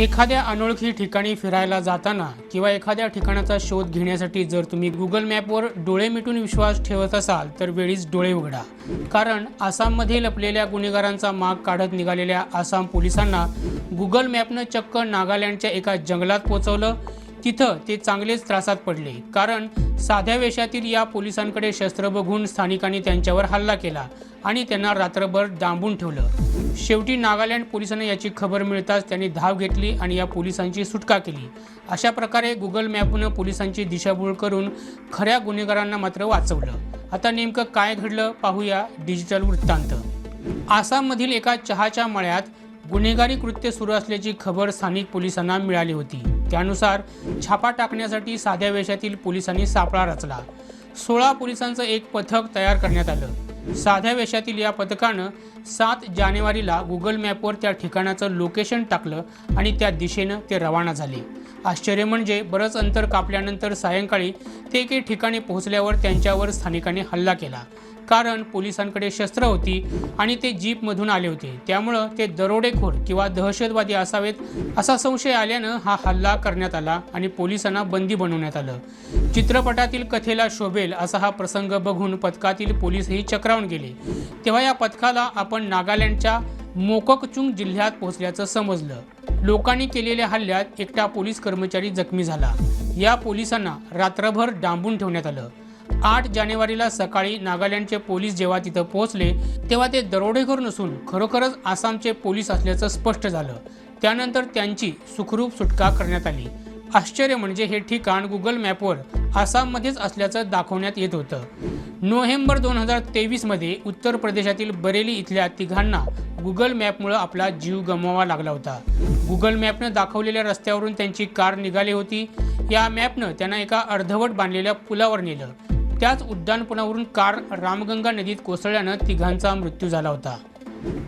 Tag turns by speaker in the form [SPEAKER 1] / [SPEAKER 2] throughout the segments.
[SPEAKER 1] एखाद्या अनोळखी ठिकाणी फिरायला जाताना किंवा एखाद्या ठिकाणाचा शोध घेण्यासाठी जर तुम्ही गुगल मॅपवर डोळे मिटून विश्वास ठेवत असाल तर वेळीच डोळे उघडा. कारण आसाममध्ये लपलेल्या गुन्हेगारांचा माग काढत निघालेल्या आसाम पोलिसांना गुगल मॅपनं चक्क नागालँडच्या एका जंगलात पोचवलं तिथं ते चांगलेच त्रासात पडले. कारण साध्या वेशातील या पोलिसांकडे शस्त्र बघून स्थानिकांनी त्यांच्यावर हल्ला केला आणि त्यांना रात्रभर डांबून ठेवलं. शेवटी नागालँड पोलिसांना याची खबर मिळताच त्यांनी धाव घेतली आणि या पोलिसांची सुटका केली. अशा प्रकारे गुगल मॅपनं पोलिसांची दिशाभूल करून खऱ्या गुन्हेगारांना मात्र वाचवलं. आता नेमकं काय घडलं पाहूया डिजिटल वृत्तांत. आसाममधील एका चहाच्या मळ्यात गुन्हेगारी कृत्य सुरू असल्याची खबर स्थानिक पोलिसांना मिळाली होती. त्यानुसार छापा टाकण्यासाठी साध्या वेशातील पोलिसांनी सापळा रचला. सोळा पोलिसांचं एक पथक तयार करण्यात आलं. साध्या वेशातील या पथकानं सात जानेवारीला गुगल मॅपवर त्या ठिकाणाचं लोकेशन टाकलं आणि त्या दिशेनं ते रवाना झाले. आश्चर्य म्हणजे बरंच अंतर कापल्यानंतर सायंकाळी ते एके ठिकाणी पोहोचल्यावर त्यांच्यावर स्थानिकांनी हल्ला केला. कारण पोलिसांकडे शस्त्र होती आणि ते जीपमधून आले होते. त्यामुळं ते दरोडेखोर किंवा दहशतवादी असावेत असा संशय आल्यानं हा हल्ला करण्यात आला आणि पोलिसांना बंदी बनवण्यात आलं. चित्रपटातील कथेला शोभेल असा हा प्रसंग बघून पथकातील पोलीसही चक्रावून गेले. तेव्हा या पथकाला आपण नागालँडच्या मोककचुंग जिल्ह्यात पोहोचल्याचं समजलं. लोकांनी केलेल्या हल्ल्यात एकटा पोलीस कर्मचारी जखमी झाला. या पोलिसांना रात्रभर डांबून ठेवण्यात आलं. आठ जानेवारीला सकाळी नागालँडचे पोलीस जेव्हा तिथं पोहोचले तेव्हा ते दरोडेखोर नसून खरोखरच आसामचे पोलीस असल्याचं स्पष्ट झालं. त्यानंतर त्यांची सुखरूप सुटका करण्यात आली. आश्चर्य म्हणजे हे ठिकाण गुगल मॅपवर आसाममध्येच असल्याचं दाखवण्यात येत होतं. नोव्हेंबर दोन हजार तेवीसमध्ये उत्तर प्रदेशातील बरेली इथल्या तिघांना गुगल मॅपमुळं आपला जीव गमवावा लागला होता. गुगल मॅपनं दाखवलेल्या रस्त्यावरून त्यांची कार निघाली होती. या मॅपनं त्यांना एका अर्धवट बांधलेल्या पुलावर नेलं. त्याच उड्डाणपुलावरून कार रामगंगा नदीत कोसळल्यानं तिघांचा मृत्यू झाला होता.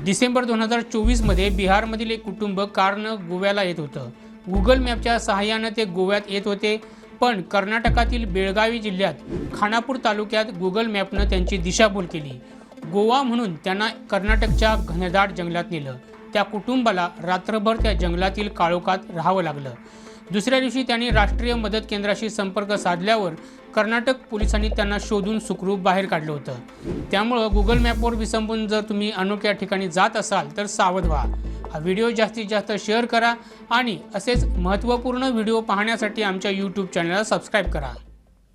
[SPEAKER 1] डिसेंबर दोन हजार चोवीसमध्ये बिहारमधील एक कुटुंब कारनं गोव्याला येत होतं. गुगल मॅपच्या सहाय्यानं ते गोव्यात येत होते. पण कर्नाटकातील बेळगावी जिल्ह्यात खानापूर तालुक्यात गुगल मॅपनं त्यांची दिशाभूल केली. गोवा म्हणून त्यांना कर्नाटकच्या घनदाट जंगलात नेलं. त्या कुटुंबाला रात्रभर त्या जंगलातील काळोखात राहावं लागलं. दुसऱ्या दिवशी त्यांनी राष्ट्रीय मदत केंद्राशी संपर्क साधल्यावर कर्नाटक पोलिसांनी त्यांना शोधून सुखरूप बाहेर काढलं होतं. त्यामुळं गुगल मॅपवर विसंबून जर तुम्ही अनोख्या ठिकाणी जात असाल तर सावध व्हा. हा व्हिडिओ जास्तीत जास्त शेअर करा आणि असेच महत्त्वपूर्ण व्हिडिओ पाहण्यासाठी आमच्या यूट्यूब चॅनलला सबस्क्राईब करा.